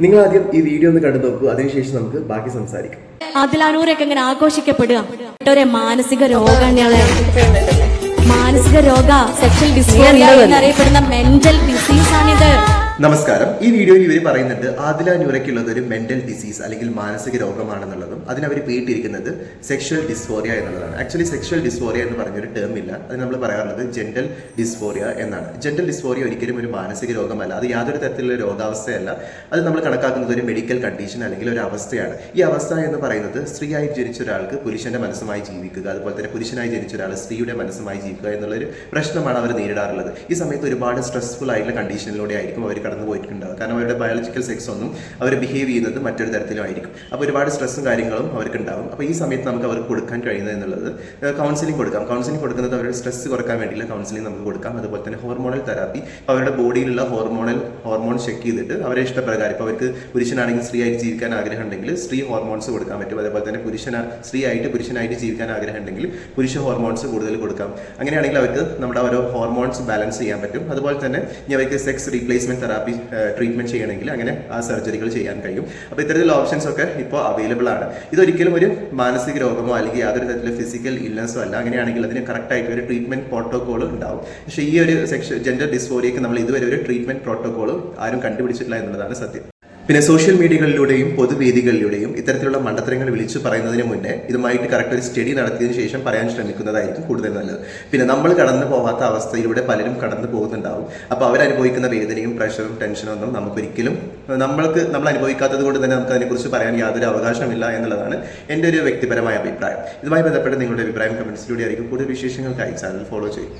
നിങ്ങൾ ആദ്യം ഈ വീഡിയോ ഒന്ന് കണ്ടു നോക്കൂ. അതിനുശേഷം നമുക്ക് ബാക്കി സംസാരിക്കാം. അതിലാനൂരൊക്കെ ഇങ്ങനെ ആഘോഷിക്കപ്പെടുക. ഒരു മാനസിക രോഗങ്ങളെ മാനസിക രോഗ സെക്ഷൽ ഡിസോർഡിയർ എന്നറിയപ്പെടുന്ന മെന്റൽ ഡിസീസ് ആണിത്. നമസ്കാരം. ഈ വീഡിയോയിൽ ഇവർ പറയുന്നുണ്ട് ആദില ന്യൂറയ്ക്കുള്ളത് ഒരു മെന്റൽ ഡിസീസ് അല്ലെങ്കിൽ മാനസിക രോഗമാണെന്നുള്ളതും അതിനവർ പേട്ടിരിക്കുന്നത് സെക്ഷൽ ഡിസ്ഫോറിയ എന്നുള്ളതാണ്. ആക്ച്വലി സെക്ഷൽ ഡിസ്ഫോറിയ എന്ന് പറഞ്ഞൊരു ടേം ഇല്ല. അത് നമ്മൾ പറയാറുള്ളത് ജെന്റൽ ഡിസ്ഫോറിയ എന്നാണ്. ജെന്റൽ ഡിസ്ഫോറിയ ഒരിക്കലും ഒരു മാനസിക രോഗമല്ല. അത് യാതൊരു തരത്തിലുള്ള രോഗാവസ്ഥയല്ല. അത് നമ്മൾ കണക്കാക്കുന്നത് ഒരു മെഡിക്കൽ കണ്ടീഷൻ അല്ലെങ്കിൽ ഒരു അവസ്ഥയാണ്. ഈ അവസ്ഥ എന്ന് പറയുന്നത് സ്ത്രീയായി ജനിച്ച ഒരാൾക്ക് പുരുഷന്റെ മനസ്സുമായി ജീവിക്കുക അതുപോലെ തന്നെ പുരുഷനായി ജനിച്ച ഒരാൾ സ്ത്രീയുടെ മനസ്സുമായി ജീവിക്കുക എന്നുള്ളൊരു പ്രശ്നമാണ് അവർ നേരിടാറുള്ളത്. ഈ സമയത്ത് ഒരുപാട് സ്ട്രെസ്ഫുൾ ആയിട്ടുള്ള കണ്ടീഷനിലൂടെ ആയിരിക്കും അവർ കടന്നു പോയിട്ടുണ്ടാവുക കാരണം അവരുടെ ബയോളജിക്കൽ സെക്സ് ഒന്നും അവർ ബിഹേവ് ചെയ്യുന്നത് മറ്റൊരു തരത്തിലുമായിരിക്കും അപ്പോൾ ഒരുപാട് സ്ട്രെസ്സും കാര്യങ്ങളും അവർക്ക് ഉണ്ടാവും അപ്പോൾ ഈ സമയത്ത് നമുക്ക് അവർക്ക് കൊടുക്കാൻ കഴിയുന്നത് എന്നുള്ളത് കൗൺസിലിംഗ് കൊടുക്കാം. കൗൺസിലിംഗ് കൊടുക്കുന്നത് അവരുടെ സ്ട്രെസ് കുറയ്ക്കാൻ വേണ്ടിയുള്ള കൗൺസിലിംഗ് നമുക്ക് കൊടുക്കാം. അതുപോലെ തന്നെ ഹോർമോണൽ തെറാപ്പി അവരുടെ ബോഡിയിലുള്ള ഹോർമോണൽ ഹോർമോൺ ചെക്ക് ചെയ്തിട്ട് അവരെ ഇഷ്ടപ്രകാരം ഇപ്പോൾ അവർക്ക് പുരുഷനാണെങ്കിൽ സ്ത്രീ ആയിട്ട് ജീവിക്കാൻ ആഗ്രഹം ഉണ്ടെങ്കിൽ സ്ത്രീ ഹോർമോൺസ് കൊടുക്കാൻ പറ്റും. അതേപോലെ തന്നെ പുരുഷന സ്ത്രീ ആയിട്ട് പുരുഷനായിട്ട് ജീവിക്കാൻ ആഗ്രഹം ഉണ്ടെങ്കിൽ പുരുഷ ഹോർമോൺസ് കൂടുതൽ കൊടുക്കാം. അങ്ങനെയാണെങ്കിൽ അവർക്ക് നമ്മുടെ ഓരോ ഹോർമോൺസ് ബാലൻസ് ചെയ്യാൻ പറ്റും. അതുപോലെ തന്നെ ഇനി അവർക്ക് സെക്സ് റീപ്ലേസ്മെന്റ് തെറാപ്പി ട്രീറ്റ്മെന്റ് ചെയ്യണമെങ്കിൽ അങ്ങനെ ആ സർജറികൾ ചെയ്യാൻ കഴിയും. അപ്പോൾ ഇത്തരത്തിലുള്ള ഓപ്ഷൻസ് ഒക്കെ ഇപ്പോൾ അവൈലബിൾ ആണ്. ഇതൊരിക്കലും ഒരു മാനസിക രോഗമോ അല്ലെങ്കിൽ യാതൊരു തരത്തിലുള്ള ഫിസിക്കൽ ഇല്ലൻസോ അല്ല. അങ്ങനെയാണെങ്കിൽ അതിന് കറക്റ്റ് ആയിട്ട് ഒരു ട്രീറ്റ്മെന്റ് പ്രോട്ടോകോൾ ഉണ്ടാവും. പക്ഷേ ഈ ഒരു സെക്ഷൻ ജെൻഡർ ഡിസ്ഫോറിയക്ക് നമ്മൾ ഇതുവരെ ഒരു ട്രീറ്റ്മെന്റ് പ്രോട്ടോകോളും ആരും കണ്ടുപിടിച്ചിട്ടില്ല എന്നുള്ളതാണ് സത്യം. പിന്നെ സോഷ്യൽ മീഡിയകളിലൂടെയും പൊതുവേദികളിലൂടെയും ഇത്തരത്തിലുള്ള മണ്ടത്തരങ്ങൾ വിളിച്ചു പറയുന്നതിന് മുന്നേ ഇതുമായിട്ട് കറക്റ്റ് ഒരു സ്റ്റഡി നടത്തിയതിനു ശേഷം പറയാൻ ശ്രമിക്കുന്നതായിരിക്കും കൂടുതൽ നല്ലത്. പിന്നെ നമ്മൾ കടന്നു പോവാത്ത അവസ്ഥയിലൂടെ പലരും കടന്നു പോകുന്നുണ്ടാവും. അപ്പോൾ അവരനുഭവിക്കുന്ന വേദനയും പ്രഷറും ടെൻഷനും ഒന്നും നമുക്കൊരിക്കലും നമ്മൾക്ക് നമ്മൾ അനുഭവിക്കാത്തത് കൊണ്ട് തന്നെ നമുക്ക് അതിനെക്കുറിച്ച് പറയാൻ യാതൊരു അവകാശമില്ല എന്നുള്ളതാണ് എന്റെ ഒരു വ്യക്തിപരമായ അഭിപ്രായം. ഇതുമായി ബന്ധപ്പെട്ട് നിങ്ങളുടെ അഭിപ്രായം കമൻസിലൂടെ ആയിരിക്കും. കൂടുതൽ വിശേഷങ്ങൾക്കായി ചാനൽ ഫോളോ ചെയ്യും